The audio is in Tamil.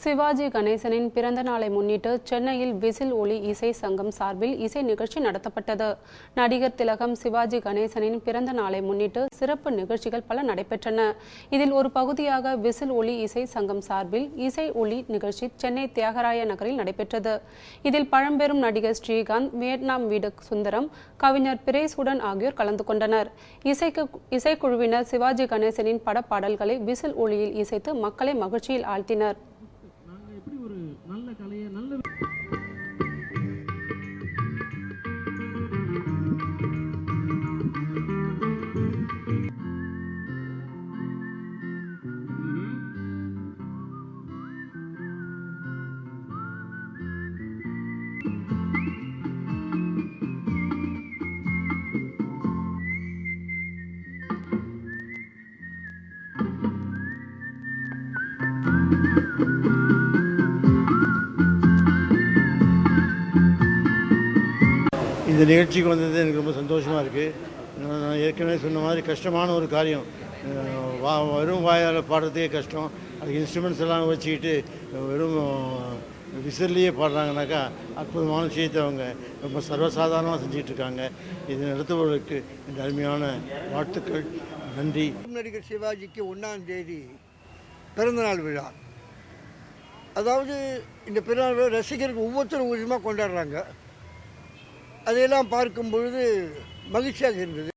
சிவாஜி கணேசனின் பிறந்த நாளை முன்னிட்டு சென்னையில் விசில் ஒளி இசை சங்கம் சார்பில் இசை நிகழ்ச்சி நடத்தப்பட்டது. நடிகர் திலகம் சிவாஜி கணேசனின் பிறந்த நாளை முன்னிட்டு சிறப்பு நிகழ்ச்சிகள் பல நடைபெற்றன. இதில் ஒரு பகுதியாக விசில் ஒளி இசை சங்கம் சார்பில் இசை ஒளி நிகழ்ச்சி சென்னை தியாகராய நகரில் நடைபெற்றது. இதில் பழம்பெரும் நடிகர் ஸ்ரீகாந்த் வியட்நாம் வீடு சுந்தரம் கவிஞர் பிரேசுடன் ஆகியோர் கலந்து கொண்டனர். இசைக்கு இசைக்குழுவினர் சிவாஜி கணேசனின் படப்பாடல்களை விசில் ஒளியில் இசைத்து மக்களை மகிழ்ச்சியில் ஆழ்த்தினர். இந்த நிகழ்ச்சிக்கு வந்தது எனக்கு ரொம்ப சந்தோஷமாக இருக்குது நான் ஏற்கனவே சொன்ன மாதிரி கஷ்டமான ஒரு காரியம். வா வெறும் வாயால் பாடுறதுக்கே கஷ்டம். அது இன்ஸ்ட்ருமெண்ட்ஸ் எல்லாம் வச்சுக்கிட்டு வெறும் விசிறிலேயே பாடுறாங்கனாக்கா அற்புதமான விஷயத்தை அவங்க ரொம்ப சர்வசாதாரணமாக செஞ்சுட்டு இருக்காங்க. இது நடத்துபவர்களுக்கு இந்த அருமையான வாழ்த்துக்கள். நன்றி. நடிகர் சிவாஜிக்கு ஒன்றாம் தேதி பிறந்தநாள் விழா. அதாவது இந்த பிறந்தநாள் விழா ரசிகர்கள் ஒவ்வொருத்தரும் விதமாக கொண்டாடுறாங்க. அதையெல்லாம் பார்க்கும் பொழுது மகிழ்ச்சியாக இருந்தது.